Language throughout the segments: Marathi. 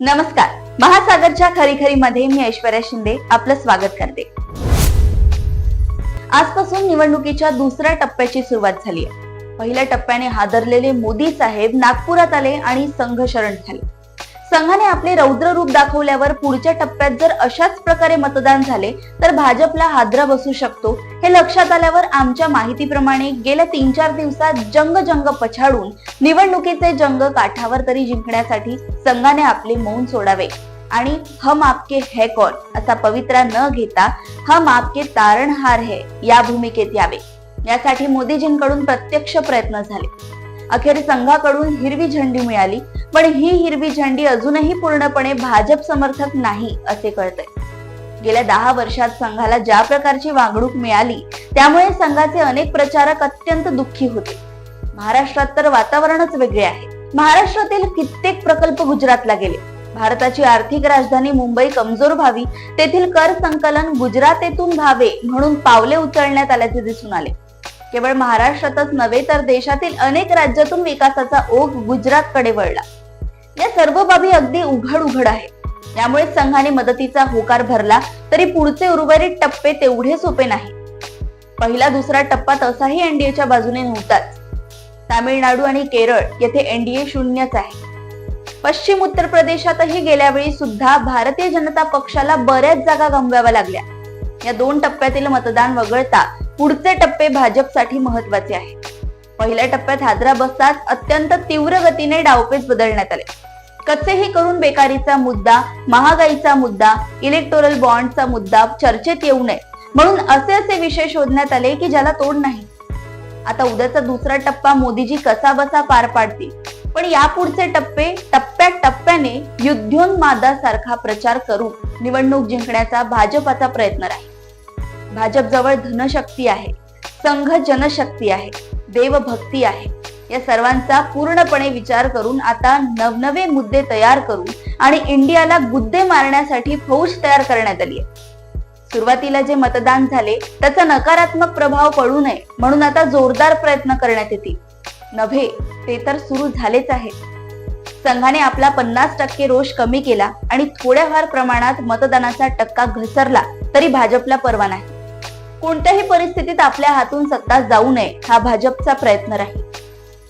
नमस्कार. महासागरच्या खरी खरी मध्ये मी ऐश्वर्या शिंदे आपलं स्वागत करते. आजपासून निवडणुकीच्या दुसऱ्या टप्प्याची सुरुवात झाली आहे. पहिल्या टप्प्याने हादरलेले मोदी साहेब नागपुरात आले आणि संघ शरण झाले. संघाने आपले रौद्र रूप दाखवल्यावर पुढच्या टप्प्यात जर अशाच प्रकारे मतदान झाले तर भाजपला हादरा बसू शकतो. हे लक्षात आल्यावर आमच्या माहितीप्रमाणे गेल्या तीन चार दिवसात जंग जंग पछाडून निवडणुकीचे जंग काठावर तरी जिंकण्यासाठी संघाने आपले मौन सोडावे. आणि हम आपके है कौन? असा पवित्रा न घेता हम आपके तारणहार है या भूमिकेत यावे. यासाठी मोदीजींकडून प्रत्यक्ष प्रयत्न झाले. अखेर संघाकडून हिरवी झेंडी मिळाली. पण ही हिरवी झेंडी अजूनही पूर्णपणे भाजप समर्थक नाही असे कळतंय. गेल्या दहा वर्षात संघाला ज्या प्रकारची वागणूक मिळाली त्यामुळे संघाचे अनेक प्रचारक अत्यंत दुःखी होते. महाराष्ट्रात तर वातावरणच वेगळे आहे. महाराष्ट्रातील कित्येक प्रकल्प गुजरातला गेले. भारताची आर्थिक राजधानी मुंबई कमजोर व्हावी तेथील कर संकलन गुजरातेतून व्हावे म्हणून पावले उचलण्यात आल्याचे दिसून आले. केवळ महाराष्ट्रातच नव्हे तर देशातील अनेक राज्यातून विकासाचा ओघ गुजरातकडे वळला. या सर्व बाबी अगदी उघड उघड आहे त्यामुळे संघाने मदतीचा होकार भरला तरी पुढचे उर्वरित टप्पे तेवढे सोपे नाही. पहिला दुसरा टप्पा तसाही एनडीएच्या बाजूने नव्हताच. तामिळनाडू आणि केरळ येथे एनडीए शून्यच आहे. पश्चिम उत्तर प्रदेशातही गेल्या वेळी सुद्धा भारतीय जनता पक्षाला बऱ्याच जागा गमवाव्या लागल्या. या दोन टप्प्यातील मतदान वगळता पुढचे टप्पे भाजपसाठी महत्त्वाचे आहे. पहिल्या टप्प्यात हादरा बसताच अत्यंत तीव्र गतीने डावपेच बदलण्यात आले. कसेही करून बेकारीचा मुद्दा महागाईचा मुद्दा इलेक्टोरल बॉन्डचा मुद्दा चर्चेत येऊ नये. म्हणून असे असे विषय शोधण्यात आले की ज्याला तोड नाही. आता उद्याचा दुसरा टप्पा मोदीजी कसा बसा पार पाडतील. पण यापुढचे टप्पे टप्प्या टप्प्याने युद्धोन्मादासारखा प्रचार करून निवडणूक जिंकण्याचा भाजपाचा प्रयत्न राहील. भाजप जवळ धनशक्ती आहे. संघ जनशक्ती आहे. देवभक्ती आहे. या सर्वांचा पूर्णपणे विचार करून आता नवनवे मुद्दे तयार करून आणि इंडियाला गुद्दे मारण्यासाठी फौज तयार करण्यात आली आहे. सुरुवातीला जे मतदान झाले त्याचा नकारात्मक प्रभाव पडू नये म्हणून आता जोरदार प्रयत्न करण्यात येतील. नव्हे ते तर सुरू झालेच आहे. संघाने आपला पन्नास टक्के रोष कमी केला आणि थोड्याफार प्रमाणात मतदानाचा टक्का घसरला तरी भाजपला परवा नाही. कोणत्याही परिस्थितीत आपल्या हातून सत्ता जाऊ नये हा भाजपचा प्रयत्न राहील.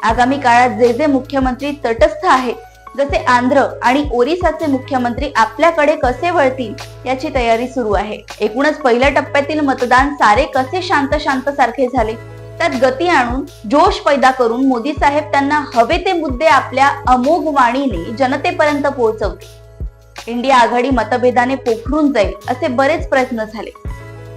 आगामी काळात जे जे मुख्यमंत्री तटस्थ आहेत जसे आंध्र आणि ओरिसाचे मुख्यमंत्री आपल्याकडे कसे वळतील याची तयारी सुरू आहे. एकूणच पहिल्या टप्प्यातील मतदान सारे कसे शांत शांत सारखे झाले त्यात गती आणून जोश पैदा करून मोदी साहेब त्यांना हवे ते मुद्दे आपल्या अमोघ वाणीने जनतेपर्यंत पोहोचवते इंडिया आघाडी मतभेदाने पोखरून जाईल असे बरेच प्रयत्न झाले.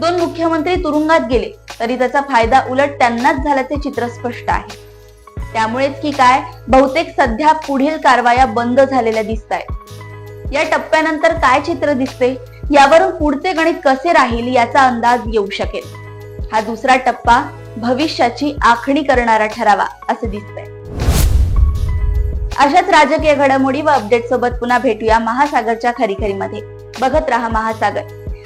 दोन मुख्यमंत्री तुरुंगात गेले तरी त्याचा फायदा उलट त्यांनाच झाल्याचे चित्र स्पष्ट आहे. त्यामुळेच की काय बहुतेक सध्या पुढील कारवाया बंद झालेल्या दिसत आहेत या टप्प्यानंतर काय चित्र दिसते? यावरून पुढचे गणित कसे राहील याचा अंदाज येऊ शकेल. हा दुसरा टप्पा भविष्याची आखणी करणारा ठरावा असे दिसतंय. अशाच राजकीय घडामोडी व अपडेट सोबत पुन्हा भेटूया महासागरच्या खरीखरीमध्ये बघत राहा महासागर.